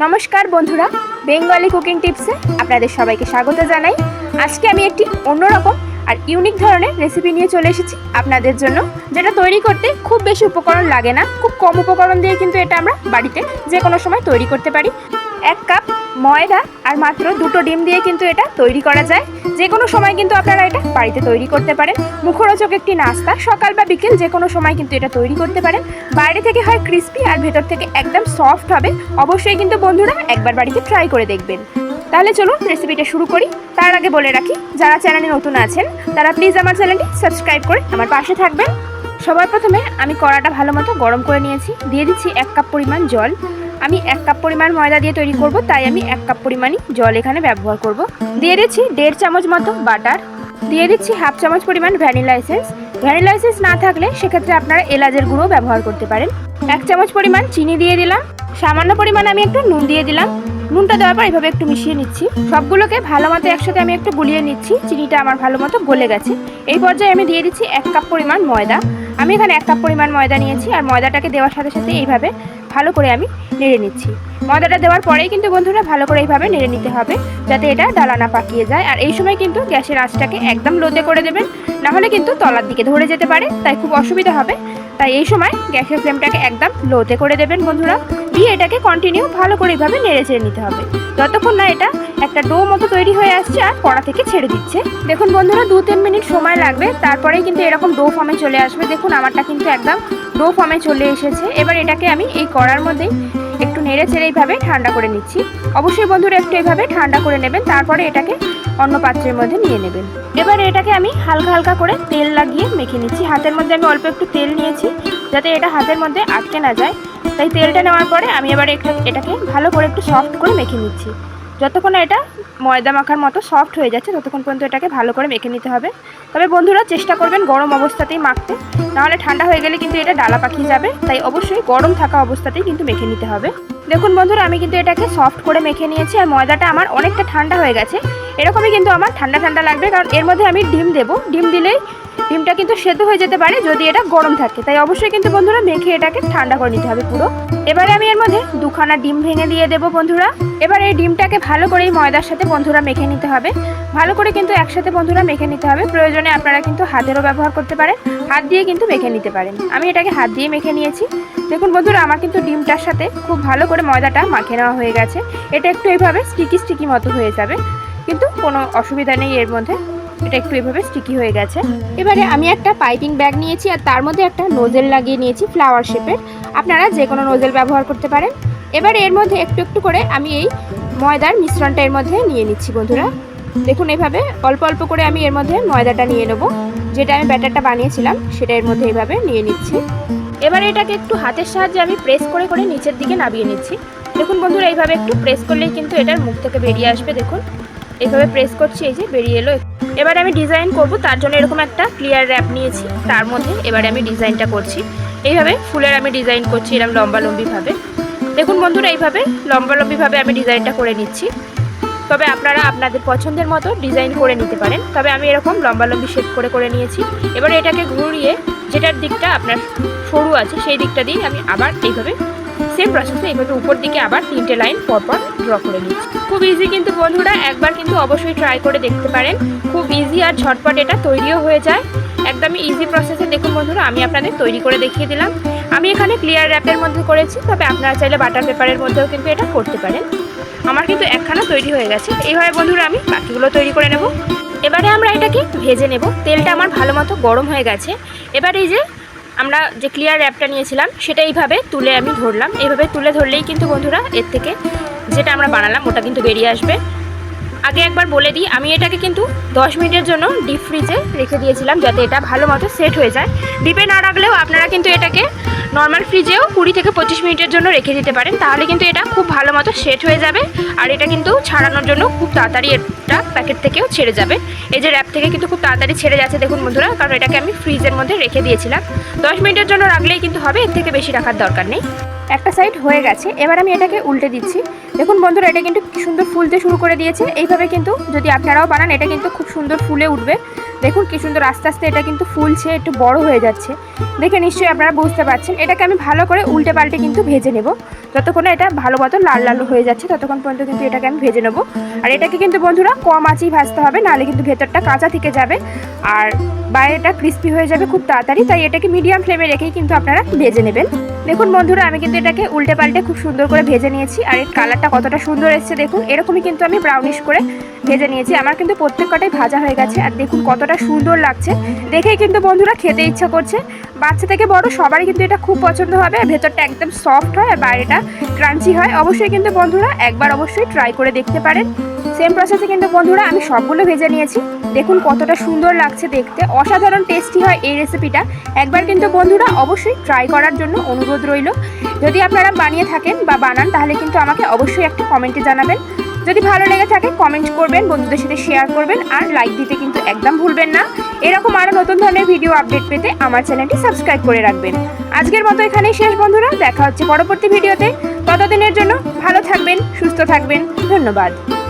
নমস্কার বন্ধুরা, Bengali cooking টিপসে আপনাদের সবাইকে স্বাগত জানাই। আজকে আমি একটি অন্যরকম আর ইউনিক ধরনের রেসিপি নিয়ে চলে এসেছি আপনাদের জন্য, যেটা তৈরি করতে খুব বেশি উপকরণ লাগে না, খুব কম উপকরণ দিয়ে কিন্তু এটা আমরা বাড়িতে যে কোনো সময় তৈরি করতে পারি। এক কাপ ময়দা আর মাত্র দুটো ডিম দিয়ে কিন্তু এটা তৈরি করা যায়। যে কোনো সময় কিন্তু আপনারা এটা বাড়িতে তৈরি করতে পারেন। মুখরোচক একটি নাস্তা, সকাল বা বিকেল যে কোনো সময় কিন্তু এটা তৈরি করতে পারেন। বাইরে থেকে হয় ক্রিস্পি আর ভেতর থেকে একদম সফট হবে। অবশ্যই কিন্তু বন্ধুরা একবার বাড়িতে ট্রাই করে দেখবেন। তাহলে চলুন রেসিপিটা শুরু করি। তার আগে বলে রাখি, যারা চ্যানেলে নতুন আছেন, তারা প্লিজ আমার চ্যানেলটি সাবস্ক্রাইব করে আমার পাশে থাকবেন। সবার প্রথমে আমি কড়াটা ভালো মতো গরম করে নিয়েছি। দিয়ে দিচ্ছি এক কাপ পরিমাণ জল। আমি এক কাপ পরিমাণ ময়দা দিয়ে তৈরি করব, তাই আমি এক কাপ পরিমাণই জল এখানে ব্যবহার করব। দিয়ে দিচ্ছি দেড় চামচ মতো বাটার। দিয়ে দিচ্ছি হাফ চামচ পরিমাণ ভ্যানিলা এসেন্স। ভ্যানিলা এসেন্স না থাকলে সেক্ষেত্রে আপনারা এলাচের গুঁড়ো ব্যবহার করতে পারেন। এক চামচ পরিমাণ চিনি দিয়ে দিলাম। সামান্য পরিমাণ আমি একটু নুন দিয়ে দিলাম। নুনটা দেওয়ার পর এভাবে একটু মিশিয়ে নিচ্ছি। সবগুলোকে ভালো মতো একসাথে আমি একটু গুলিয়ে নিচ্ছি। চিনিটা আমার ভালো মতো গলে গেছে। এই পর্যায়ে আমি দিয়ে দিচ্ছি এক কাপ পরিমাণ ময়দা। আমি এখানে এক কাপ পরিমাণ ময়দা নিয়েছি আর ময়দাটাকে দেওয়ার সাথে সাথে এইভাবে ভালো করে আমি নেড়ে নিচ্ছি। ময়দাটা দেওয়ার পরেই কিন্তু বন্ধুরা ভালো করে এইভাবে নেড়ে নিতে হবে যাতে এটা ডালানা পাকিয়ে যায়। আর এই সময় কিন্তু গ্যাসের আঁচটাকে একদম লোদে করে দেবেন। নাহলে কিন্তু তলার দিকে ধরে যেতে পারে, তাই খুব অসুবিধা হবে। তাই এই সময় গ্যাসের ফ্লেমটাকে একদম লোতে করে দেবেন বন্ধুরা। দিয়ে এটাকে কন্টিনিউ ভালো করে এইভাবে নেড়ে চেড়ে নিতে হবে। যতক্ষণ না এটা একটা ডো মতো তৈরি হয়ে আসছে আর কড়া থেকে ছেড়ে দিচ্ছে। দেখুন বন্ধুরা দু তিন মিনিট সময় লাগবে। তারপরেই কিন্তু এরকম ডো ফর্মে চলে আসবে। দেখুন, আমারটা কিন্তু একদম ডো ফর্মে চলে এসেছে। এবার এটাকে আমি এই কড়ার মধ্যেই একটু নেড়ে চেড়ে এইভাবে ঠান্ডা করে নিচ্ছি। অবশ্যই বন্ধুরা একটু এইভাবে ঠান্ডা করে নেবেন, তারপরে এটাকে অন্য পাত্রের মধ্যে নিয়ে নেবেন। এবার এটাকে আমি হালকা হালকা করে তেল লাগিয়ে মেখে নিচ্ছি। হাতের মধ্যে আমি অল্প একটু তেল নিয়েছি, যাতে এটা হাতের মধ্যে আটকে না যায়। তাই তেলটা নেওয়ার পরে আমি এবার এটাকে ভালো করে একটু সফট করে মেখে নিচ্ছি। যতক্ষণ এটা ময়দা মাখার মতো সফট হয়ে যাচ্ছে, ততক্ষণ পর্যন্ত এটাকে ভালো করে মেখে নিতে হবে। তবে বন্ধুরা, চেষ্টা করবেন গরম অবস্থাতেই মাখতে। নাহলে ঠান্ডা হয়ে গেলে কিন্তু এটা ডালা পাখিয়ে যাবে, তাই অবশ্যই গরম থাকা অবস্থাতেই কিন্তু মেখে নিতে হবে। দেখুন বন্ধুরা, আমি কিন্তু এটাকে সফট করে মেখে নিয়েছি, আর ময়দাটা আমার অনেকটা ঠান্ডা হয়ে গেছে। এরকমই কিন্তু আমার ঠান্ডা ঠান্ডা লাগবে, কারণ এর মধ্যে আমি ডিম দেবো। ডিম দিলেই ডিমটা কিন্তু সেদ্ধ হয়ে যেতে পারে যদি এটা গরম থাকে। তাই অবশ্যই কিন্তু বন্ধুরা মেখে এটাকে ঠান্ডা করে নিতে হবে পুরো। এবারে আমি এর মধ্যে দুখানা ডিম ভেঙে দিয়ে দেবো বন্ধুরা। এবার এই ডিমটাকে ভালো করে ময়দার সাথে বন্ধুরা মেখে নিতে হবে। ভালো করে কিন্তু একসাথে বন্ধুরা মেখে নিতে হবে। প্রয়োজনে আপনারা কিন্তু হাতেরও ব্যবহার করতে পারেন, হাত দিয়ে কিন্তু মেখে নিতে পারেন। আমি এটাকে হাত দিয়ে মেখে নিয়েছি। দেখুন বন্ধুরা, আমার কিন্তু ডিমটার সাথে খুব ভালো করে ময়দাটা মাখে নেওয়া হয়ে গেছে। এটা একটু এইভাবে স্টিকি স্টিকি মতো হয়ে যাবে। কিন্তু কোনো অসুবিধা নেই, এর মধ্যে। এটা একটু এভাবে স্টিকি হয়ে গেছে। এবারে আমি একটা পাইপিং ব্যাগ নিয়েছি আর তার মধ্যে একটা নোজেল লাগিয়ে নিয়েছি ফ্লাওয়ার শেপের আপনারা যে কোনো নোজেল ব্যবহার করতে পারেন। এবারে এর মধ্যে একটু একটু করে আমি এই ময়দার মিশ্রণটা এর মধ্যে নিয়ে নিচ্ছি, বন্ধুরা। দেখুন এইভাবে অল্প অল্প করে আমি এর মধ্যে ময়দাটা নিয়ে নেব। যেটা আমি ব্যাটারটা বানিয়েছিলাম, সেটা এর মধ্যে এইভাবে নিয়ে নিচ্ছি। এবারে এটাকে একটু হাতের সাহায্যে আমি প্রেস করে করে নিচের দিকে নামিয়ে নিচ্ছি। দেখুন বন্ধুরা, এইভাবে একটু প্রেস করলেই কিন্তু এটার মুখ থেকে বেরিয়ে আসবে, দেখুন। এইভাবে প্রেস করছি, এই যে বেরিয়ে এলো। এবার আমি ডিজাইন করব, তার জন্য এরকম একটা ক্লিয়ার র্যাপ নিয়েছি। তার মধ্যে এবারে আমি ডিজাইনটা করছি। এইভাবে ফুলের আমি ডিজাইন করছি এরকম লম্বা লম্বিভাবে দেখুন বন্ধুরা, এইভাবে লম্বা লম্বিভাবে আমি ডিজাইনটা করে নিচ্ছি। তবে আপনারা আপনাদের পছন্দের মতো ডিজাইন করে নিতে পারেন। তবে আমি এরকম লম্বা লম্বি শেপ করে করে নিয়েছি। এবার এটাকে ঘুরিয়ে যেটার দিকটা আপনার সরু আছে, সেই দিকটা দিয়ে আমি আবার এইভাবে সেম প্রসেসে এইভাবে উপর দিকে আবার তিনটে লাইন পরপর ড্র করে নিচ্ছি। খুব ইজি কিন্তু বন্ধুরা, একবার কিন্তু অবশ্যই ট্রাই করে দেখতে পারেন। খুব ইজি আর ঝটপট এটা তৈরিও হয়ে যায়। একদমই ইজি প্রসেসে দেখুন বন্ধুরা, আমি আপনাদের তৈরি করে দেখিয়ে দিলাম। আমি এখানে ক্লিয়ার র্যাপের মধ্যে করেছি, তবে আপনারা চাইলে বাটার পেপারের মধ্যেও কিন্তু এটা করতে পারেন। আমার কিন্তু একখানা তৈরি হয়ে গেছে। এইভাবে বন্ধুরা, আমি বাকিগুলো তৈরি করে নেব। এবারে আমরা এটাকে ভেজে নেব। তেলটা আমার ভালো মতো গরম হয়ে গেছে। এবার এই যে আমরা যে ক্লিয়ার র্যাপটা নিয়েছিলাম, সেটা এইভাবে তুলে আমি ধরলাম। এইভাবে তুলে ধরলেই কিন্তু বন্ধুরা এর থেকে যেটা আমরা বানালাম, ওটা কিন্তু বেরিয়ে আসবে। আগে একবার বলে দিই, আমি এটাকে কিন্তু 10 মিনিটের জন্য ডিপ ফ্রিজে রেখে দিয়েছিলাম, যাতে এটা ভালো মতো সেট হয়ে যায়। ডিপে না রাখলেও আপনারা কিন্তু এটাকে নর্মাল ফ্রিজেও কুড়ি থেকে পঁচিশ মিনিটের জন্য রেখে দিতে পারেন। তাহলে কিন্তু এটা খুব ভালো মতো সেট হয়ে যাবে। আর এটা কিন্তু ছাড়ানোর জন্য খুব তাড়াতাড়ি এটা প্যাকেট থেকেও ছেড়ে যাবে। এই যে র্যাপ থেকে কিন্তু খুব তাড়াতাড়ি ছেড়ে যাচ্ছে, দেখুন বন্ধুরা, কারণ এটাকে আমি ফ্রিজের মধ্যে রেখে দিয়েছিলাম। দশ মিনিটের জন্য রাখলেই কিন্তু হবে, এর থেকে বেশি রাখার দরকার নেই। একটা সাইড হয়ে গেছে, এবার আমি এটাকে উল্টে দিচ্ছি। দেখুন বন্ধুরা, এটা কিন্তু সুন্দর ফুলতে শুরু করে দিয়েছে। এইভাবে কিন্তু যদি আপনারাও বানান, এটা কিন্তু খুব সুন্দর ফুলে উঠবে। দেখুন কি সুন্দর আস্তে আস্তে এটা কিন্তু ফুলছে, একটু বড় হয়ে যাচ্ছে। দেখে নিশ্চয়ই আপনারা বুঝতে পারছেন। এটাকে আমি ভালো করে উল্টে পাল্টে কিন্তু ভেজে নেব। যতক্ষণ এটা ভালো মতো লাল লাল হয়ে যাচ্ছে, ততক্ষণ পর্যন্ত কিন্তু এটাকে আমি ভেজে নেব। আর এটাকে কিন্তু বন্ধুরা কম আঁচেই ভাজতে হবে, নাহলে কিন্তু ভেতরটা কাঁচা থেকে যাবে। আর বাইরেটা ক্রিস্পি হয়ে যাবে খুব তাড়াতাড়ি, তাই এটাকে মিডিয়াম ফ্লেমে রেখেই কিন্তু আপনারা ভেজে নেবেন। দেখুন বন্ধুরা, আমি কিন্তু এটাকে উল্টে পাল্টে খুব সুন্দর করে ভেজে নিয়েছি, আর এর কালারটা কতটা সুন্দর এসেছে দেখুন, এরকমই কিন্তু আমি ব্রাউনিশ করে ভেজে নিয়েছি। আমার কিন্তু প্রত্যেক কটাই ভাজা হয়ে গেছে, আর দেখুন কতটা সুন্দর লাগছে। দেখেই কিন্তু বন্ধুরা খেতে ইচ্ছা করছে। বাচ্চা থেকে বড় সবারই কিন্তু এটা খুব পছন্দ হবে, আর ভেতরটা একদম সফট হয়, আর বাইরেটা ক্রাঞ্চি হয়। অবশ্যই কিন্তু বন্ধুরা একবার অবশ্যই ট্রাই করে দেখতে পারেন। সেম প্রসেসে কিন্তু বন্ধুরা আমি সবগুলো ভেজে নিয়েছি। দেখুন কতটা সুন্দর লাগছে দেখতে। অসাধারণ টেস্টি হয় এই রেসিপিটা একবার কিন্তু বন্ধুরা অবশ্যই ট্রাই করার জন্য অনুরোধ রইল। যদি আপনারা বানিয়ে থাকেন বা বানান, তাহলে কিন্তু আমাকে অবশ্যই একটা কমেন্টে জানাবেন। যদি ভালো লেগে থাকে কমেন্ট করবেন, বন্ধুদের সাথে শেয়ার করবেন, আর লাইক দিতে কিন্তু একদম ভুলবেন না। এরকম আরও নতুন ধরনের ভিডিও আপডেট পেতে আমার চ্যানেলটি সাবস্ক্রাইব করে রাখবেন। আজকের মতো এখানেই শেষ বন্ধুরা। দেখা হচ্ছে পরবর্তী ভিডিওতে ততদিনের জন্য ভালো থাকবেন, সুস্থ থাকবেন। ধন্যবাদ।